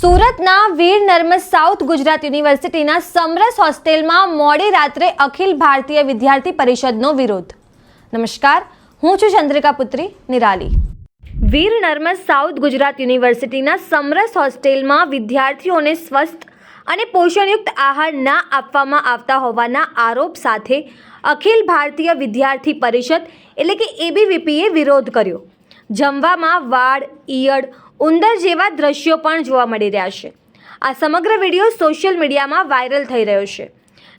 સુરતના વીર નર્મદ સાઉથ ગુજરાત યુનિવર્સિટીના સમરસ હોસ્ટેલમાં મોડી રાત્રે અખિલ ભારતીય વિદ્યાર્થી પરિષદનો વિરોધ. નમસ્કાર, હું છું ચંદ્રિકા પુત્રી, નિરાલી. વીર નર્મદ સાઉથ ગુજરાત યુનિવર્સિટીના સમરસ હોસ્ટેલમાં વિદ્યાર્થીઓને સ્વસ્થ અને પોષણયુક્ત આહાર ના આપવામાં આવતા હોવાના આરોપ સાથે અખિલ ભારતીય વિદ્યાર્થી પરિષદ, એટલે કે એબીવીપીએ, વિરોધ કર્યો. જમવામાં વાળ, ઈયળ ઉંદર જેવા દ્રશ્યો પણ જોવા મળી રહ્યા છે. આ સમગ્ર વીડિયો સોશિયલ મીડિયામાં વાયરલ થઈ રહ્યો છે.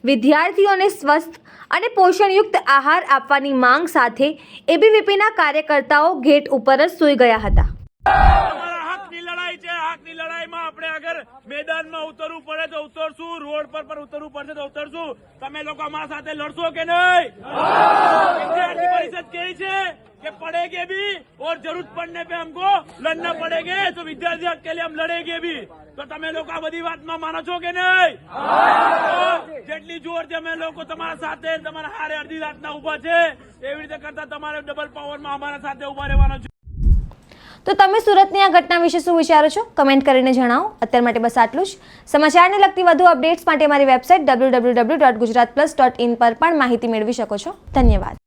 વિદ્યાર્થીઓને સ્વસ્થ અને પોષણયુક્ત આહાર આપવાની માંગ સાથે એબીવીપીના કાર્યકર્તાઓ ગેટ ઉપર જ સૂઈ ગયા હતા. અમારા હકની લડાઈ છે. હકની લડાઈમાં આપણે આગળ મેદાનમાં ઉતરવું પડે તો ઉતરશું. રોડ પર પણ ઉતરવું પડશે તો ઉતરશું. તમે લોકો અમારા સાથે લડશો કે નહીં? कि पढ़ेंगे भी और जरूरत पड़ने पे हमको लड़ना पड़ेंगे तो विद्यार्थी हक के लिए हम लड़ेंगे भी તો તમે લોકો આ બધી વાતમાં માનો છો કે નહીં તો જેટલી જોરથી અમે લોકો તમારા સાથે તમારા હારે અડધી રાતના ઉભા છે એવી રીતે કરતા તમારે ડબલ પાવરમાં અમારા સાથે ઉભા રહેવાનો છે તો તમે સુરતની આ ઘટના વિશે શું વિચારો છો કમેન્ટ કરીને જણાવો અત્યાર માટે બસ આટલું જ સમાચારને લગતી વધુ અપડેટ્સ માટે મારી website W W W dot Gujarat plus dot in પર પણ માહિતી મેળવી શકો છો ધન્યવાદ